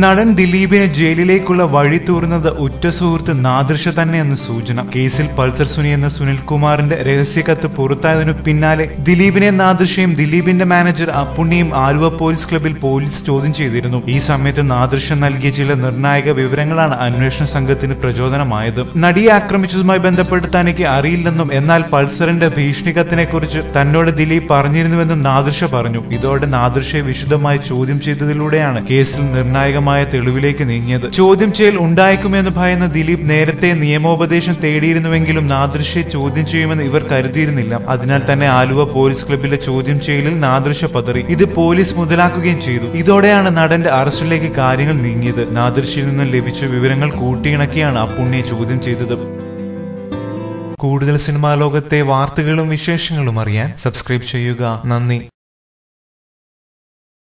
നടൻ ദിലീപിനെ ജയിലിലേക്കുള്ള വഴി തൂറുന്നത് ഉറ്റ സുഹൃത്ത് നാദൃശ തന്നെയെന്ന് സൂചന. കേസിൽ പൾസർ സുനി എന്ന സുനിൽകുമാറിന്റെ രഹസ്യകത്ത് പുറത്തായതിനു പിന്നാലെ ദിലീപിനെ നാദൃശയും ദിലീപിന്റെ മാനേജർ അപ്പുണ്ണിയും ആലുവ പോലീസ് ക്ലബിൽ പോലീസ് ചോദ്യം ചെയ്തിരുന്നു. ഈ സമയത്ത് നാദൃശ നൽകിയ ചില നിർണായക വിവരങ്ങളാണ് അന്വേഷണ സംഘത്തിന് പ്രചോദനമായത്. നടിയെ ആക്രമിച്ചതുമായി ബന്ധപ്പെട്ട് തനിക്ക് അറിയില്ലെന്നും എന്നാൽ പൾസറിന്റെ ഭീഷണികത്തിനെ കുറിച്ച് തന്നോട് ദിലീപ് പറഞ്ഞിരുന്നുവെന്നും നാദൃശ പറഞ്ഞു. ഇതോടെ നാദൃശയെ വിശദമായി ചോദ്യം ചെയ്തതിലൂടെയാണ് കേസിൽ നിർണായകമായ തെളിവിലേക്ക് നീങ്ങിയത്. ചോദ്യം ചെയ്യൽ ഉണ്ടായേക്കുമെന്ന് ഭയന്ന ദിലീപ് നേരത്തെ നിയമോപദേശം തേടിയിരുന്നുവെങ്കിലും നാദൃശ്യെ ചോദ്യം ചെയ്യുമെന്ന് ഇവർ കരുതിയിരുന്നില്ല. അതിനാൽ തന്നെ ആലുവ പോലീസ് ക്ലബിലെ ചോദ്യം ചെയ്യലിൽ നാദൃശ്യ പതറി. ഇത് പോലീസ് മുതലാക്കുകയും ചെയ്തു. ഇതോടെയാണ് നടന്റെ അറസ്റ്റിലേക്ക് കാര്യങ്ങൾ നീങ്ങിയത്. നാദൃശ്യയിൽ നിന്നും ലഭിച്ച വിവരങ്ങൾ കൂട്ടിയിണക്കിയാണ് അപ്പുണ്ണിയെ ചോദ്യം ചെയ്തത്. കൂടുതൽ സിനിമാ ലോകത്തെ വാർത്തകളും വിശേഷങ്ങളും അറിയാൻ സബ്സ്ക്രൈബ് ചെയ്യുക. നന്ദി.